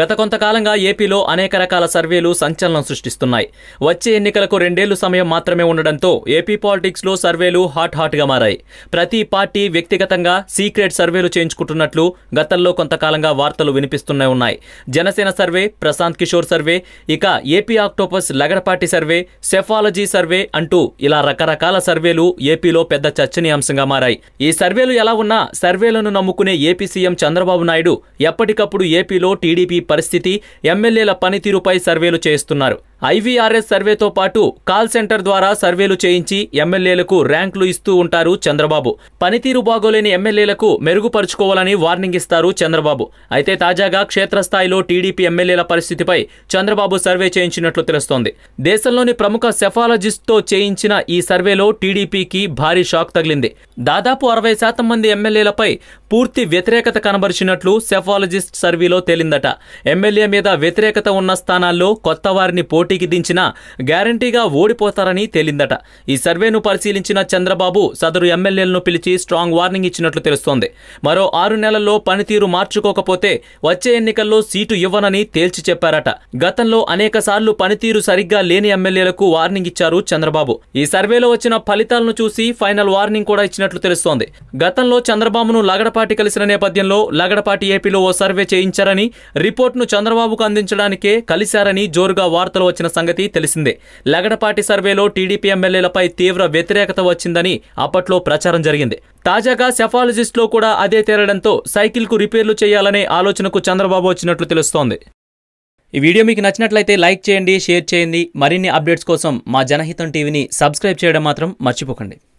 గత కొంతకాలంగా ఏపీలో అనేక రకాల సర్వేలు సంచలనం సృష్టిస్తున్నాయి. వచ్చే ఎన్నికలకు రెండేళ్ళు సమయం మాత్రమే ఉండడంతో ఏపీ పాలిటిక్స్లో సర్వేలు హాట్ హాట్గా మారాయి. ప్రతి పార్టీ వ్యక్తిగతంగా సీక్రెట్ సర్వేలు చేయించుకుంటున్నట్లు గతంలో కొంతకాలంగా వార్తలు వినిపిస్తూనే ఉన్నాయి. జనసేన సర్వే ప్రశాంత్ కిషోర్ సర్వే ఇక AP octopus Lagadapati survey psephology survey అంటూ ఇలా రకరకాల సర్వేలు ఏపీలో పెద్ద చర్చనీయాంశంగా మారాయి. ఈ సర్వేలు ఎలా ఉన్నా సర్వేలను నమ్ముకునే ఏపీ సీఎం చంద్రబాబు నాయుడు ఎప్పటికప్పుడు ఏపీలో టీడీపీ పరిస్థితి ఎమ్మెల్యేల పనితీరుపై సర్వేలు చేస్తున్నారు ఐవీఆర్ఎస్ సర్వేతో పాటు కాల్ సెంటర్ ద్వారా సర్వేలు చేయించి ఎమ్మెల్యేలకు ర్యాంకులు ఇస్తూ ఉంటారు చంద్రబాబు. పనితీరు బాగోలేని ఎమ్మెల్యేలకు మెరుగుపరుచుకోవాలని వార్నింగ్ ఇస్తారు చంద్రబాబు. అయితే తాజాగా క్షేత్రస్థాయిలో టీడీపీ ఎమ్మెల్యేల పరిస్థితిపై చంద్రబాబు సర్వే చేయించినట్లు తెలుస్తోంది. దేశంలోని ప్రముఖ సెఫాలజిస్ట్తో చేయించిన ఈ సర్వేలో టీడీపీకి భారీ షాక్ తగిలింది. దాదాపు అరవై శాతం మంది ఎమ్మెల్యేలపై పూర్తి వ్యతిరేకత కనబరిచినట్లు సెఫాలజిస్ట్ సర్వేలో తేలిందట. ఎమ్మెల్యే మీద వ్యతిరేకత ఉన్న స్థానాల్లో కొత్త వారిని పోటీ పోటీకి దించినా గ్యారంటీగా ఓడిపోతారని తేలిందట. ఈ సర్వేను పరిశీలించిన చంద్రబాబు సదరు ఎమ్మెల్యేలను పిలిచి స్ట్రాంగ్ వార్నింగ్ ఇచ్చినట్లు తెలుస్తోంది. మరో ఆరు నెలల్లో పనితీరు మార్చుకోకపోతే వచ్చే ఎన్నికల్లో సీటు ఇవ్వనని తేల్చి చెప్పారట. గతంలో అనేక సార్లు పనితీరు సరిగ్గా లేని ఎమ్మెల్యేలకు వార్నింగ్ ఇచ్చారు చంద్రబాబు. ఈ సర్వేలో వచ్చిన ఫలితాలను చూసి ఫైనల్ వార్నింగ్ కూడా ఇచ్చినట్లు తెలుస్తోంది. గతంలో చంద్రబాబును లగడపాటి కలిసిన నేపథ్యంలో లగడపాటి ఏపీలో ఓ సర్వే చేయించారని రిపోర్ట్ను చంద్రబాబుకు అందించడానికే కలిశారని జోరుగా వార్తలు వచ్చిన సంగతి తెలిసిందే. లగడపాటి సర్వేలో టీడీపీ ఎమ్మెల్యేలపై తీవ్ర వ్యతిరేకత వచ్చిందని అప్పట్లో ప్రచారం జరిగింది. తాజాగా సెఫాలజిస్ట్లో కూడా అదే తేలడంతో సైకిల్కు రిపేర్లు చేయాలనే ఆలోచనకు చంద్రబాబు వచ్చినట్లు తెలుస్తోంది. ఈ వీడియో మీకు నచ్చినట్లయితే లైక్ చేయండి షేర్ చేయండి. మరిన్ని అప్డేట్స్ కోసం మా జనహితం టీవీని సబ్స్క్రైబ్ చేయడం మాత్రం మర్చిపోకండి.